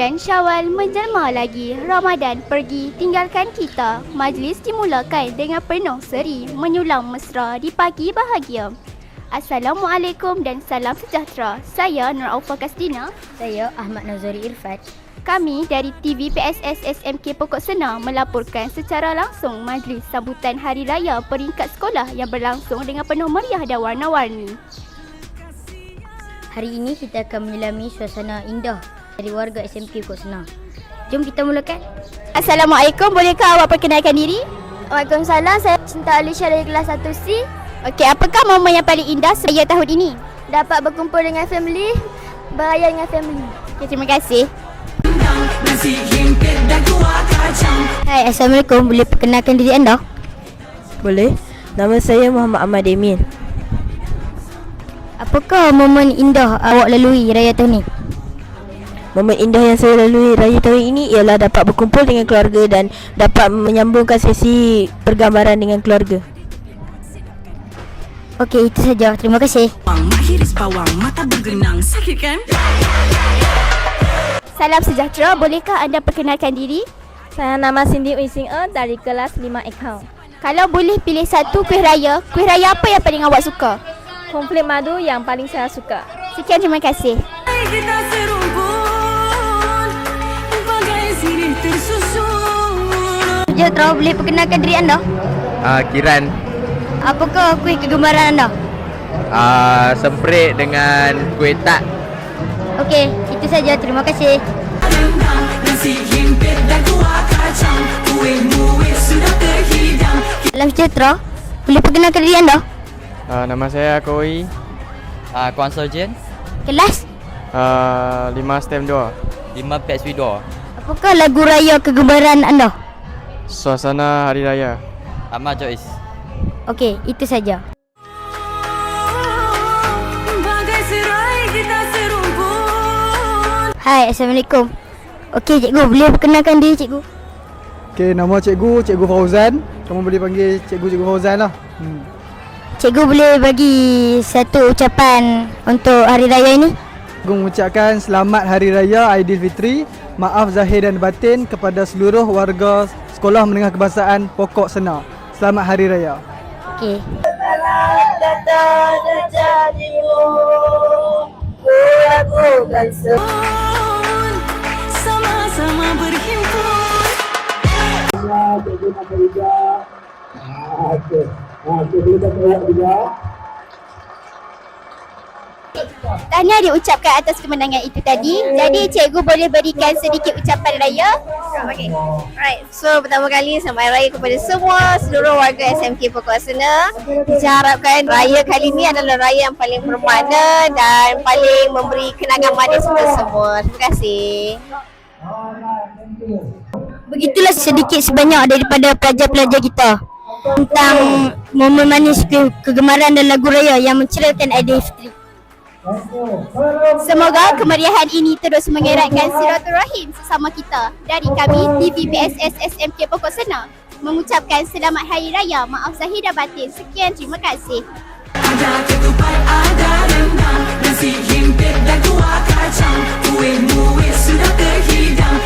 Syawal menjelma lagi. Ramadan pergi tinggalkan kita. Majlis dimulakan dengan penuh seri. Menyulam mesra di pagi bahagia. Assalamualaikum dan salam sejahtera. Saya Nur Aufa Kasdina. Saya Ahmad Nazari Irfan. Kami dari TV PSS SMK Pokok Sena melaporkan secara langsung majlis sambutan Hari Raya peringkat sekolah yang berlangsung dengan penuh meriah dan warna-warni. Hari ini kita akan menyelami suasana indah dari warga SMK Pokok Sena. Jom kita mulakan. Assalamualaikum, bolehkah awak perkenalkan diri? Waalaikumsalam, saya Cinta Alisha dari kelas 1C Okey, apakah momen yang paling indah seraya tahun ini? Dapat berkumpul dengan family, beraya dengan family Okay, terima kasih. Hai, Assalamualaikum. Boleh perkenalkan diri anda? Boleh. Nama saya Muhammad Ahmad Demin. Apakah momen indah awak lalui raya tahun ni? Momen indah yang saya lalui raya tahun ini ialah dapat berkumpul dengan keluarga dan dapat menyambungkan sesi pergambaran dengan keluarga. Okey, itu saja. Terima kasih. Pawang, mahiris pawang, mata bergenang, sakit kan? Salam sejahtera, bolehkah anda perkenalkan diri? Saya nama Cindy Wei Sing Er dari kelas 5 account. Kalau boleh pilih satu kuih raya, kuih raya apa yang paling awak suka? Komplit madu yang paling saya suka. Sekian, terima kasih. Kita Sejahtera, boleh perkenalkan diri anda? uh, Kiran Apakah kuih kegemaran anda? uh, Semprit dengan kuih tak Okey, itu saja. Terima kasih. Salam sejahtera. Boleh perkenalkan diri anda? Uh, nama saya Koi, uh, Kuan Sojen Kelas? uh, 5 STEM 2. 5 PSP 2 Apakah lagu raya kegemaran anda? Suasana Hari Raya. Ahmad Jois Okey, itu saja. Bagai serai kita serumpun. Hai, Assalamualaikum. Okey, cikgu, boleh perkenalkan diri cikgu? Okey, nama cikgu, cikgu Fauzan. Kamu boleh panggil cikgu cikgu Fauzan lah. Hmm. Cikgu boleh bagi satu ucapan untuk hari raya ini? Cikgu mengucapkan selamat Hari Raya Aidilfitri. Maaf zahir dan batin kepada seluruh warga Sekolah Menengah Kebangsaan Pokok Sena. Selamat Hari Raya. Okey. Sama-sama berhimpun. Tahniah diucapkan atas kemenangan itu tadi. Jadi cikgu boleh berikan sedikit ucapan raya. Okay. Alright. So pertama kali selamat raya kepada semua seluruh warga SMK Pokok Sena. Saya harapkan raya kali ini adalah raya yang paling bermakna dan paling memberi kenangan manis untuk semua. Terima kasih. Begitulah sedikit sebanyak daripada pelajar-pelajar kita tentang momen manis ke- kegemaran dan lagu raya yang menceritakan Aidilfitri. Semoga kemeriahan ini terus mengeratkan silaturahim sesama kita. Dari kami TVBSS SMK Pokok Sena mengucapkan selamat hari raya. Maaf zahir dan batin. Sekian terima kasih. Ada ketupat ada rendang. Nasi himpit dan kuah kacang. Kuih muih sudah terhidang.